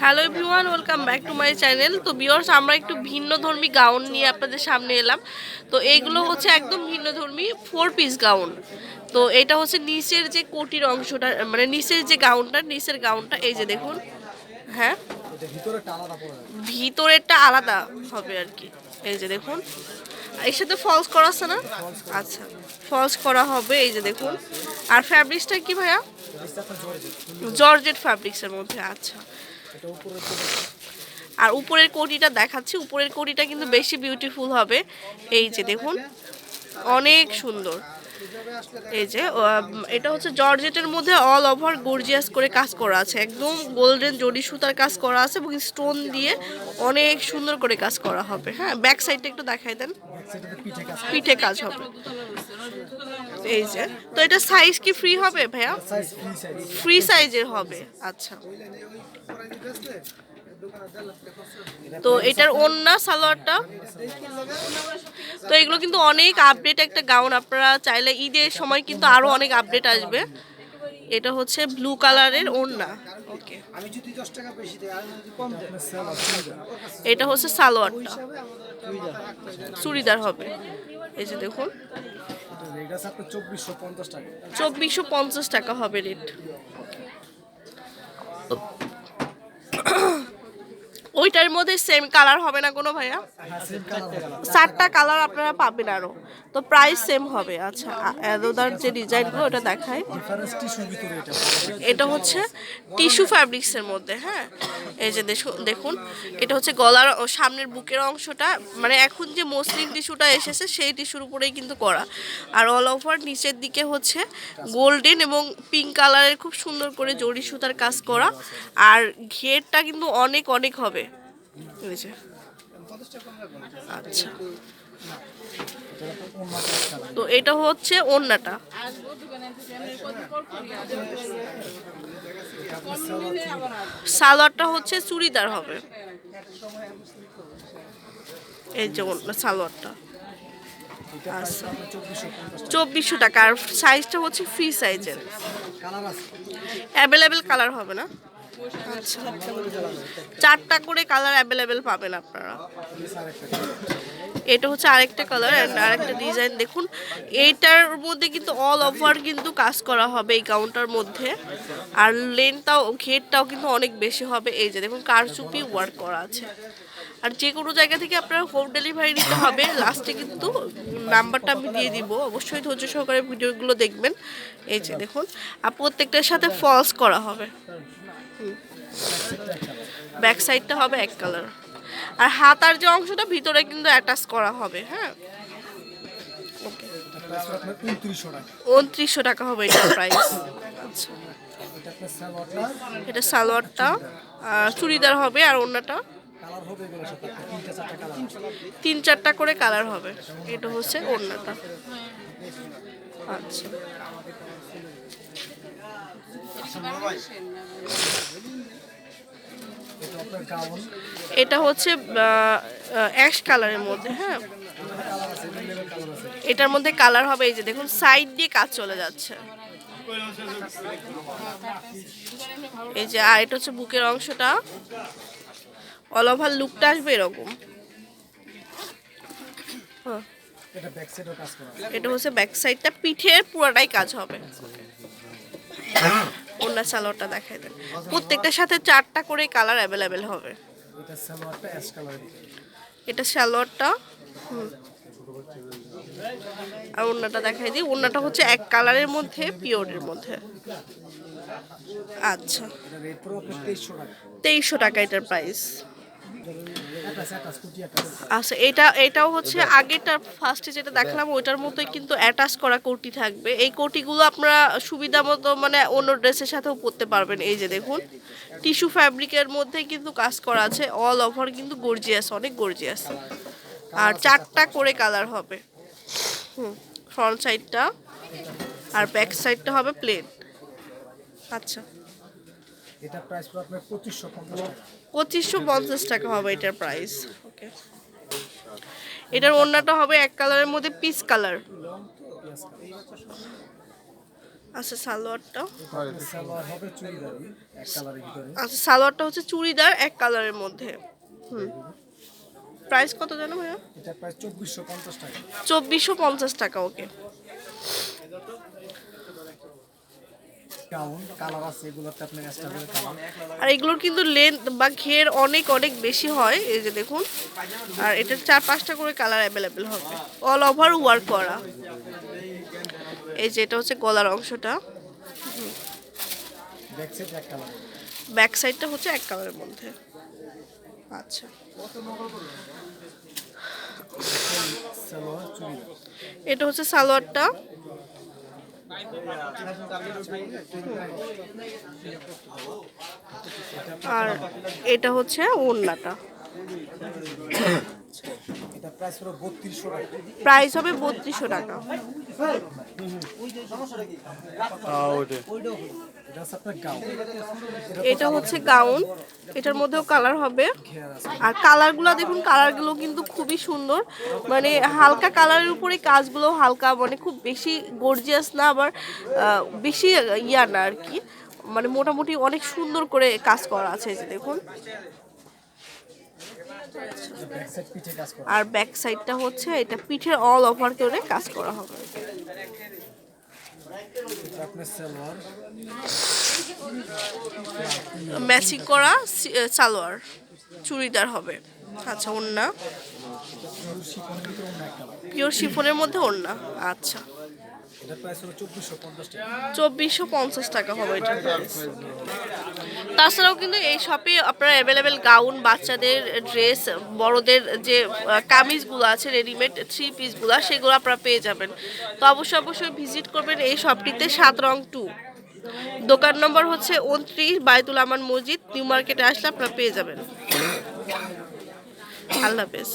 Hello everyone welcome back to my channel তো বিয়ার্স আমরা একটু ভিন্ন ধর্মী গাউন নিয়ে আপনাদের সামনে এলাম। তো এইগুলো হচ্ছে একদম ভিন্ন ধর্মী ফোর পিস গাউন তো এটা হচ্ছে নিচের যে কোটির অংশটা মানে নিচের যে গাউনটা নিচের গাউনটা এই যে দেখুন হ্যাঁ? ভিতরেরটা আলাদা হবে আর কি। এই যে দেখুন এর সাথে ফলস করা আছে না? আচ্ছা ফলস করা হবে, এই যে দেখুন। আর ফ্যাব্রিক্সটা কি ভাইয়া? জর্জেট ফ্যাব্রিক্সের মধ্যে আচ্ছা। আর উপরের কোটিটা দেখাচ্ছি, উপরের কোটিটা কিন্তু বেশি বিউটিফুল হবে। এই যে দেখুন, অনেক সুন্দর। এই যে এটা হচ্ছে জর্জেটের মধ্যে অল ওভার গর্জিয়াস করে কাজ করা আছে। একদম গোল্ডেন জড়ি সুতার কাজ করা আছে এবং স্টোন দিয়ে অনেক সুন্দর করে কাজ করা হবে। হ্যাঁ ব্যাক সাইডটা একটু দেখাই দেন। পিঠে কাজ হবে। এই যে তো এটা সাইজ কি ফ্রি হবে ভাইয়া? সাইজ ফ্রি সাইজ ফ্রি সাইজের হবে। আচ্ছা। তো এটার ওন্না সালোয়ারটা। তো এগুলো কিন্তু অনেক আপডেট একটা গাউন আপনারা চাইলে ঈদের সময় কিন্তু আরও অনেক আপডেট আসবে। এটা হচ্ছে ব্লু কালারের ওন্না ওকে আমি যদি 10 টাকা বেশি দেই আর যদি কম দেই আপনার সেল আছে এটা হচ্ছে সালোয়ারটা। চুড়িদার হবে। এই যে দেখুন। এটা রেট আছে আপনার 2450 টাকা। চব্বিশশো পঞ্চাশ টাকা হবে রেট ওইটার মধ্যে সেম কালার হবে না কোনো ভাইয়া? চারটা কালার আপনারা পাবেন আরও। তো প্রাইস সেম হবে। আচ্ছা এদোদার যে ডিজাইনগুলো ওটা দেখায় এটা হচ্ছে টিস্যু ফ্যাব্রিক্সের মধ্যে হ্যাঁ? এই যে দেখুন, এটা হচ্ছে গলার সামনের বুকের অংশটা। মানে এখন যে মসলিন টিস্যুটা এসেছে, সেই টিস্যুর উপরেই কিন্তু করা। আর অল ওভার নিচের দিকে হচ্ছে গোল্ডেন এবং পিঙ্ক কালারের খুব সুন্দর করে জড়ি সুতার কাজ করা। আর ঘেরটা কিন্তু অনেক অনেক হবে। এই আচ্ছা। তো এটা হচ্ছে ওন্নাটা সালোয়ারটা হচ্ছে চুড়িদার হবে। এই যে সালোয়ারটা। আচ্ছা। চব্বিশশো টাকা। আর সাইজটা হচ্ছে ফ্রি সাইজের অ্যাভেলেবেল কালার হবে না? চারটা করে কালার অ্যাভেলেবেল পাবেন আপনারা। এটা হচ্ছে আরেকটা কালার অ্যান্ড আরেকটা ডিজাইন দেখুন এইটার মধ্যে কিন্তু অল ওভার কিন্তু কাজ করা হবে এই কাউন্টার মধ্যে। আর লেনটাও ঘেরটাও কিন্তু অনেক বেশি হবে। এই যে দেখুন, কারচুপি ওয়ার্ক করা আছে। আর যে কোনো জায়গা থেকে আপনারা হোম ডেলিভারি নিতে হবে লাস্টে কিন্তু নাম্বারটা আমি দিয়ে দিব। অবশ্যই ধৈর্য সহকারে ভিডিওগুলো দেখবেন। এই যে দেখুন, আর প্রত্যেকটার সাথে ফলস করা হবে। ব্যাক সাইডটা হবে এক কালার আর হাতার যে অংশটা, ভিতরে কিন্তু অ্যাটাচ করা হবে হ্যাঁ? ওকে এটা প্রাইস আপনার 2900 টাকা উনত্রিশশো টাকা হবে এটার প্রাইস আচ্ছা। এটা সালোয়ারটা, আর চুড়িদার হবে, আর অন্যটা তিন চারটা করে কালার হবে, এটা হচ্ছে ওড়নাটা। আচ্ছা। এটা হচ্ছে অ্যাশ কালারের মধ্যে হ্যাঁ? এটার মধ্যে কালার হবে এই যে দেখুন সাইড দিয়ে কাজ চলে যাচ্ছে। এই যে আর এটা হচ্ছে বুকের অংশটা। অল ওভার লুকটা আসবে এরকম। হ্যাঁ, এটা হচ্ছে ব্যাক সাইডটা পিঠের পুরোটাই কাজ হবে। অন্য সালোয়ারটা দেখাই দেন। প্রত্যেকটার সাথে চারটা করে কালার অ্যাভেলেবেল হবে। এটা সালোয়ারটা হুম। আর অন্যটা দেখাই দিই। অন্যটা হচ্ছে এক কালারের মধ্যে পিওরের মধ্যে। আচ্ছা। এটা রেট পুরো আপনার 2300 টাকা। তেইশশো টাকা এটার প্রাইস আচ্ছা এটা, এটাও হচ্ছে আগেটা ফার্স্টে যেটা দেখলাম, ওইটার মতোই কিন্তু অ্যাটাচ করা কোটি থাকবে। এই কোটিগুলো আপনারা সুবিধা মতো মানে অন্য ড্রেসের সাথেও পরতে পারবেন। এই যে দেখুন, টিস্যু ফ্যাব্রিকের মধ্যে কিন্তু কাজ করা আছে। অল ওভার কিন্তু গর্জিয়াস অনেক গর্জিয়াস আর চারটা করে কালার হবে। হুম ফ্রন্ট সাইডটা আর ব্যাক সাইডটা হবে প্লেন আচ্ছা। এটা প্রাইস পুরো আপনার 2550 টাকা। পঁচিশশো পঞ্চাশ টাকা হবে এটার প্রাইস ওকে এটার ওড়নাটা হবে এক কালারের মধ্যে পিচ কালার আচ্ছা সালোয়ারটা? হবে চুড়িদারি এক আচ্ছা সালোয়ারটা হচ্ছে চুড়িদার এক কালারের মধ্যে। হুম। প্রাইস কত জানো ভাইয়া? এটা প্রায় চব্বিশশো পঞ্চাশ টাকা। চব্বিশশো পঞ্চাশ টাকা ওকে গাউন কালার আছে এগুলোতে আপনার এক্সট্রা করে কালার আর এগুলোর কিন্তু লেন্থ বা ঘের অনেক অনেক বেশি হয় এই যে দেখুন। আর এটার চার পাঁচটা করে কালার অ্যাভেলেবেল হবে। অল ওভার ওয়ার্ক করা। এই যে এটা হচ্ছে গলার অংশটা। ব্যাক সাইডটা হচ্ছে এক কালারের মধ্যে। আচ্ছা। এটা হচ্ছে সালোয়ারটা। আর এটা হচ্ছে ওল্লাটা এটা প্রাইস হবে বত্রিশশো টাকা। এটা হচ্ছে গাউন। এটার মধ্যেও কালার হবে। আর কালারগুলো দেখুন কালারগুলো কিন্তু খুবই সুন্দর। মানে হালকা কালারের উপরে কাজগুলো হালকা মানে খুব বেশি গর্জিয়াস না আবার বেশি ইয়া না আর কি। মানে মোটামুটি অনেক সুন্দর করে কাজ করা আছে যে দেখুন। আর ব্যাক সাইডটা হচ্ছে এটা পিঠের অল ওভার করে কাজ করা হবে। ম্যাচিং করা সালোয়ার। চুড়িদার হবে। আচ্ছা ওড়না। পিওর শিফনের মধ্যে ওড়না। আচ্ছা। চব্বিশশো পঞ্চাশ টাকা। হবে এটা তাছাড়াও কিন্তু এই শপে আপনারা অ্যাভেলেবেল গাউন বাচ্চাদের ড্রেস বড়দের যে কামিজগুলো আছে রেডিমেড থ্রি পিসগুলো সেগুলো আপনারা পেয়ে যাবেন। তো অবশ্যই অবশ্যই ভিজিট করবেন এই শপটিতে সাত রং টু। দোকান নম্বর হচ্ছে উনত্রিশ বাইতুল আমান মসজিদ, নিউ মার্কেটে আসলে আপনারা পেয়ে যাবেন। আল্লাহ হাফেজ।